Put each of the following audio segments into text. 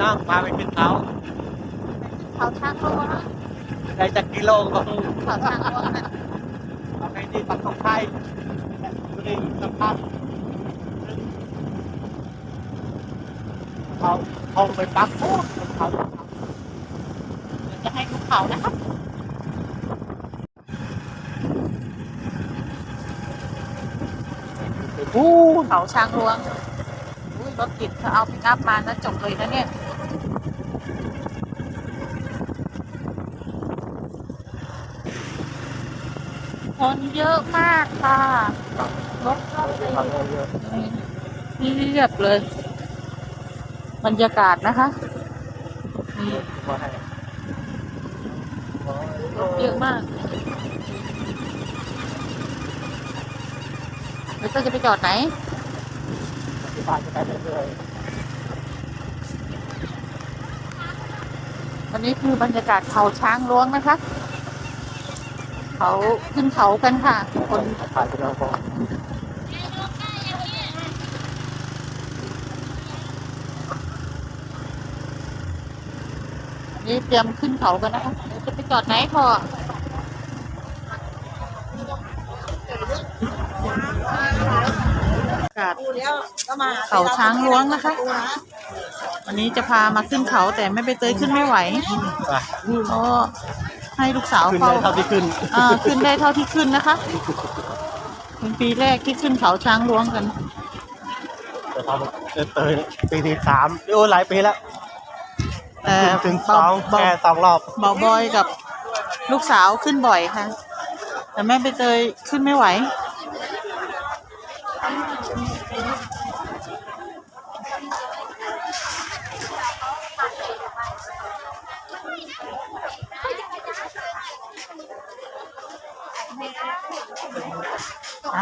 น้องพาไปขึ้นเขาเขาช่างรั้วได้จากกิโลก็เขาช่างรั้วนะเอาไปที่ปักของไทยบุรีสภาพเขาเขาไปปักโอ้เขาเดี๋ยวจะให้ดูเขานะครับโอ้เขาช้างรวงอุ้ยรถติดเขาเอาพิกอัพมานะจบเลยนะเนี่ย คนเยอะมากค่ะรถเข้าไปนี่เรียบเลย บรรยากาศนะคะนี่รถเยอะมากแล้วจะไปจอดไหนที่บ้าจะไปเรื่อยวันนี้คือบรรยากาศเขาช้างล้วงนะคะ เขาขึ้นเขากันค่ะ คนๆถ่ายไปแล้วก็อันนี้เตรียมขึ้นเขากันนะคะเดี๋ยวจะไปจอดไหนพออากาศดูแล้วก็มาเขาช้างล้วงนะคะ วันนี้จะพามาขึ้นเขาแต่ไม่ไปเตยขึ้นไม่ไหวไปเพราะ ให้ลูกสาวขึ้นเขาได้เท่าที่ขึ้นอ่าขึ้นได้เท่าที่ขึ้นนะคะเป็นปีแรกที่ขึ้นเขาช้างล้วงกันจะทำจะเตยปีที่สามโอ้หลายปีแล้วแต่ถึงสองเบาแค่สองรอบเบาบอยกับลูกสาวขึ้นบ่อยค่ะ แต่แม่ไปเตยขึ้นไม่ไหว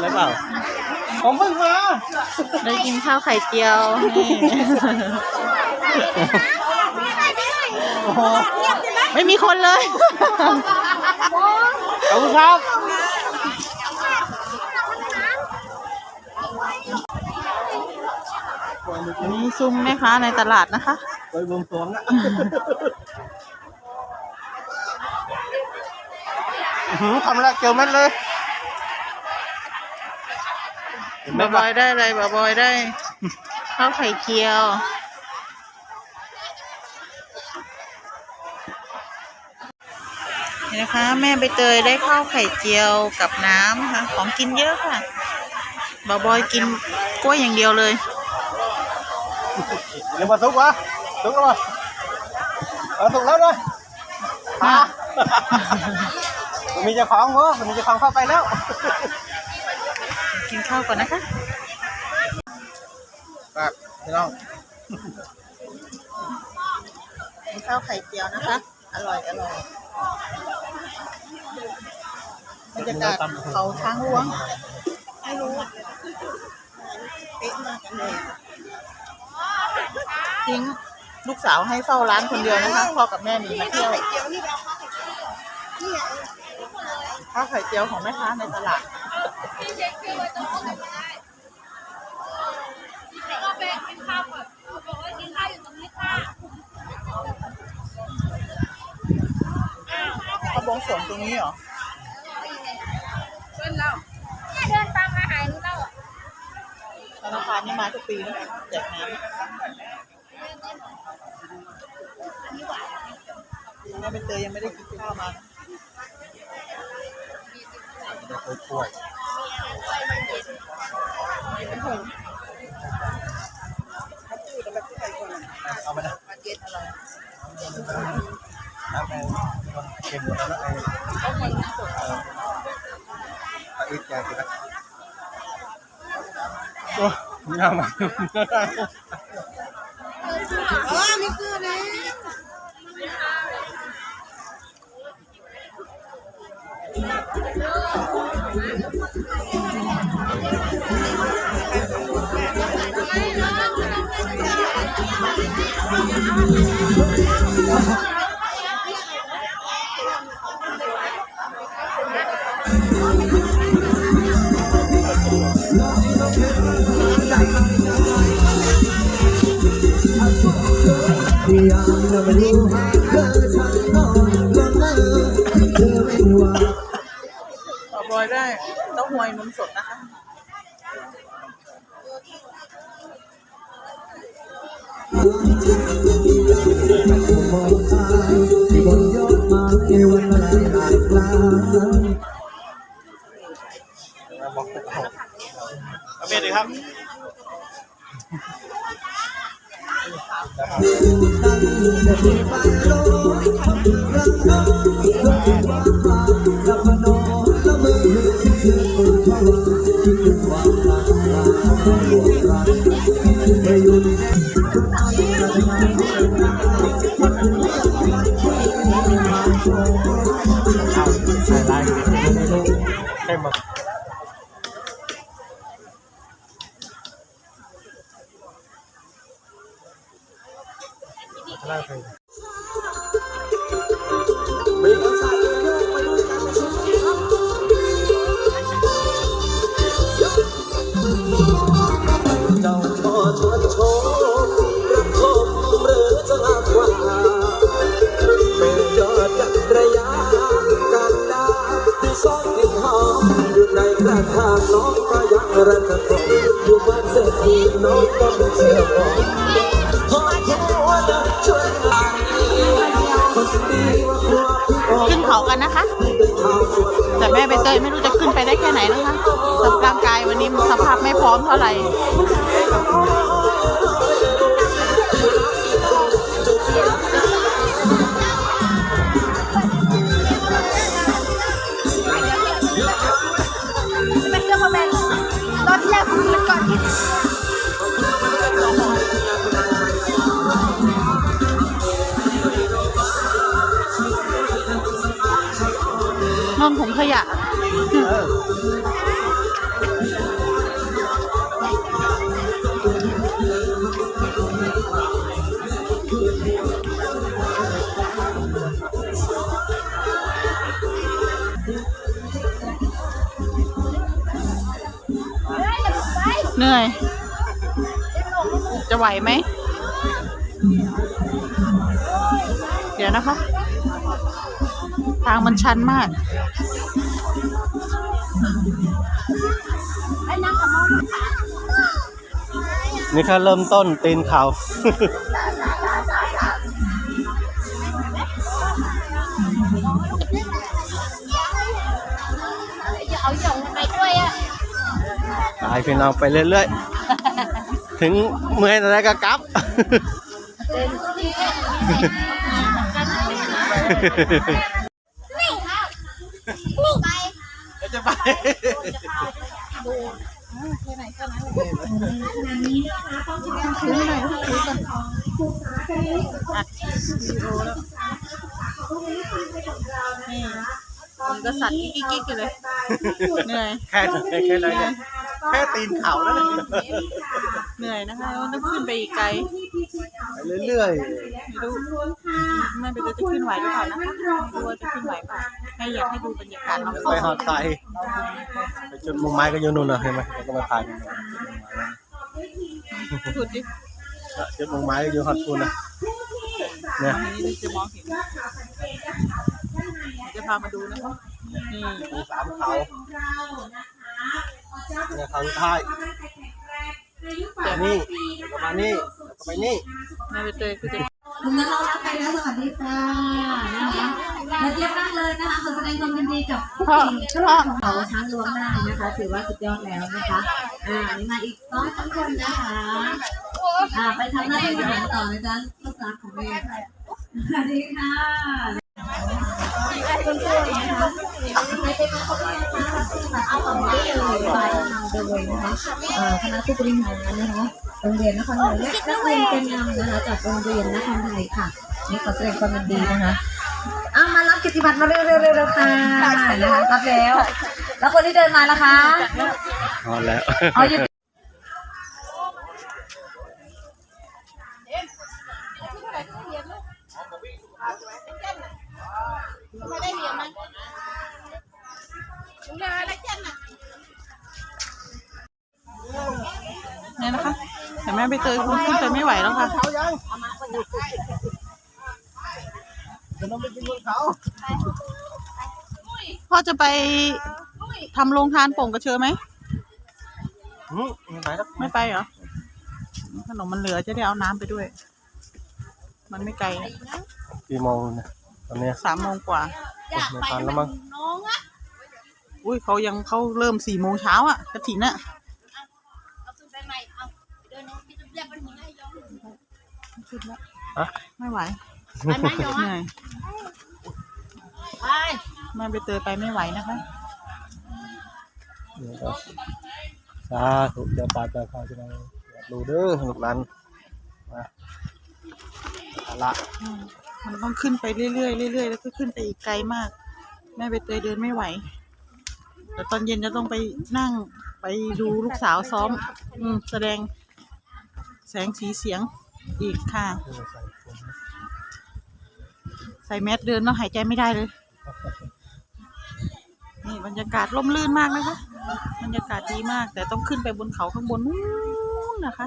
อะไรเปล่า ผมเพิ่งมาได้กินข้าวไข่เจียวนี่โอ้โหไม่มีคนเลย ขอบคุณครับนี่ซุ้มแม่ค้าในตลาดนะคะ ไปบวงสรวงอะอื้อหือทำแล้วเกี่ยวเม็ดเลยเห็นไหมบาบวะอยได้อะไรบาบอยได้ข้าวไข่เจียวนี่นะคะ แม่ใบเตยได้ข้าวไข่เจียวกับน้ำค่ะของกินเยอะค่ะบาบอยกินกล้วยอย่างเดียวเลยเดี๋ยวมาทุกวะทุกแล้ววะเออทุกแล้วด้วยอะมันมีเจ้าของวะมันมีเจ้าของเข้าไปแล้ว กินข้าวก่อนนะคะครับพี่น้องกินข้าวไข่เจียวนะคะ อร่อยอร่อยบรรยากาศเขาช้างล้วง ไม่รู้เป๊ะมากกันเลยทิ้งลูกสาวให้เฝ้าร้านคนเดียวนะคะพ่อกับแม่หนีมาเที่ยวเดี๋ยวนี่เราเข้าไปนี่ข้าวไข่เจียวของแม่ค้าในตลาด วนตรงนี้เหรอเพื่อนเราเนี่ยเดินตามมาหายนูเราะธนาคารนี่มาทุกปีนะแจกน้ำน้าเป็นเตยยังไม่ได้กินข้าวมาไม่กล้วยเอาไปนะน้ำแดง เค็มแล้วไอ้เขาคนน้ำสดปลาอีกแกกินนะโอ้ยามากเออมีเกลือแล้วพยายามจะไม่รู้หาเธอฉันนอนละเต่อบอยได้เต้าหวยนมสดนะคะมองตายที่บนยอดไม้วันลหลายครับอกเอาเบียร์ดีครับ ตั้งแต่ที่บ้านโลกทำรังนกเธอที่ว่าม ลับมานอนละเมอคิดถึงคนภาวะคิดถึงความรักรักของหลวงรักไม่อยู่ในแดนทุกอันจะทำให้เรามันเป็นเรื่องไม่มาโชว์เอาใส่ลายเข้มมาล่างเจ้าขอชวนชมรักคมหรือจะมากว่าเป็นยอดจักรยานกันดาที่ซ่อนกลิ่นหอมอยู่ในกระถางน้องก็ยังรักกันอยู่บ้านเศรษฐีน้องก็ไม่เชื่อบอก แม่ใบเตยไม่รู้จะขึ้นไปได้แค่ไหนนะคะสำหรับร่างกายวันนี้สภาพไม่พร้อมเท่าไหร่ นนถุงขยะเหนื่อย จะไหวไหม เดี๋ยวนะคะ ทางมันชันมากนี่แค่เริ่มต้นตีนเขาจะเอาหยองไปด้วยอะตายพี่น้องไปเรื่อยๆ ถึงเมื่อยอะไรก็กลับ นี่ครับนี่ไปจะไปนี่มันก็สั่นกิ๊กกิ๊กๆอยู่เลยเหนื่อย แค่นั้นแค่นั้นเนี่ยแค่ตีนเขาแล้วเนี่ย เหนื่อยนะคะแล้วต้องขึ้นไปอีกไกลไปเรื่อยไม่รู้แม่ไปจะขึ้นไหวหรือเปล่านะคะไม่รู้ว่าจะขึ้นไหวเปล่าให้อยากให้ดูบรรยากาศรอบๆไปหอดไฟไปจุดมุมไม้ก็อยู่นู่นนะเห็นไหมเราก็มาถ่ายๆพูดดิจุดมุมไม้ก็อยู่หอดคูนนะเนี่ยอันนี้จะมองเห็นจะพามาดูนะคะนี่มีสามเขาเนี่ยเขาสุดท้าย แต่นี่แล้วก็มานี่แล้วก็ไปนี่แม่ไปเตยคือจะคุณนักเล่ารักไปแล้วสวัสดีค่ะนะคะมาเยี่ยมมากเลยนะคะขอแสดงความยินดีกับผู้พ่อเก่งพ่อของเขาช้างล้วงได้นะคะ ถือว่าสุดยอดแล้วนะคะ อ่าอันนี้มาอีกน้อยสองคนนะคะ อ่าไปทำหน้าที่บริหารต่อนะจ๊ะรักของแม่สวัสดีค่ะ คุณครูนะคะใครเป็นมาเขาได้นะคะเอาฝั่งนี้ได้เลยไปเราโดยนะคะเอ่อคณะผู้บริหารนะคะโรงเรียนนครไทยและนักเรียนแกนนำนะคะจากโรงเรียนนครไทยค่ะนี่ขอแสดงความยินดีนะคะเอามารับกิจบัตรมาเร็วๆเร็วๆค่ะนะคะรับแล้ว แล้วคนที่เดินมาล่ะคะนอนแล้ว เอาหยุด เนี่ยนะคะแต่แม่ไปเตยคงขึ้นไปไม่ไหวแล้วค่ะเขายังจะต้องไปกินบนเขาพ่อจะไปทำโรงทานโป่งกระเชอไหมอืมไม่ไปแล้วไม่ไปเหรอ ขนมมันเหลือจะได้เอาน้ำไปด้วย มันไม่ไกลนะกี่โมงเนี่ยตอนเนี้ยสามโมงกว่าอยากไม่ไปทันนะแล้วมัมั้นงน้องอะอุ้ยเขายังเขาเริ่มสี่โมงเช้าอะกระถินอะ ขึ้นแล้วฮะ ไม่ไหวไปไหมย้อนเหนื่อยไปแม่ไปเตยไปไม่ไหวนะคะเดี๋ยวก็สาธุเดี๋ยวปาจะเข้าจะได้ดูเด้อลูกหลานมาเอาละอืมมันต้องขึ้นไปเรื่อยๆเรื่อยๆแล้วก็ขึ้นไปอีกไกลมาก แม่ไปเตยเดินไม่ไหวเดี๋ยวตอนเย็นจะต้องไปนั่งไปดูลูกสาวซ้อม อืมแสดงแสงสีเสียง อีกค่ะ ใส่แมสเดินแล้วหายใจไม่ได้เลย นี่บรรยากาศร่มรื่นมากนะคะ บรรยากาศดีมาก แต่ต้องขึ้นไปบนเขาข้างบนนู้นนะคะ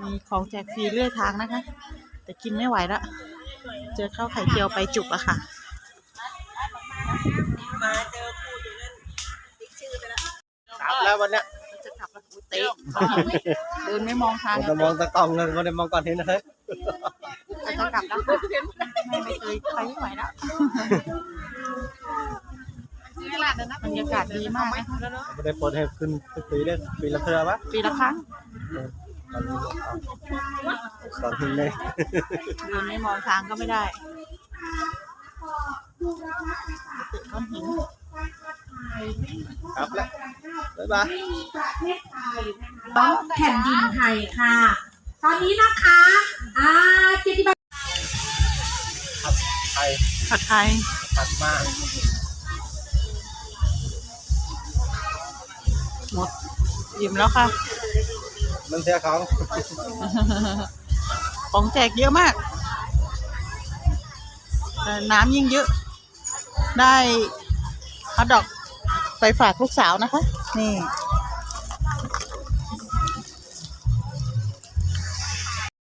มีของแจกฟรีเรื่อยทางนะคะ แต่กินไม่ไหวละ เจอข้าวไข่เจียวไปจุกอะค่ะ แล้ววันเนี้ยจะกลับแล้วอุ๊ยเตะเดินไม่มองทางผมจะมองตะกล้องเลยไม่ได้มองก่อนเห็นนะเฮ้ยแต่จะกลับแล้วไม่ไม่เคยไปไม่ไหวแล้วบรรยากาศดีมากนะคะไม่ได้เปิดให้ขึ้นทุกปีเลยปีละเทื่อปะปีละครั้งตอนนี้เอาตอนนี้เลยเดินไม่มองทางก็ไม่ได้เตะก้อนหิน ครับแล้วบ๊ายบายแผ่นดินไทยค่ะ ตอนนี้นะคะอ่ากิจบัตรไทยผัดไทยผัดมากหมดยิ้มแล้วค่ะ มันเสียของของแจกเยอะมากแต่น้ำยิ่งเยอะ ได้ฮอทดอกไป ฝากลูกสาวนะคะ นี่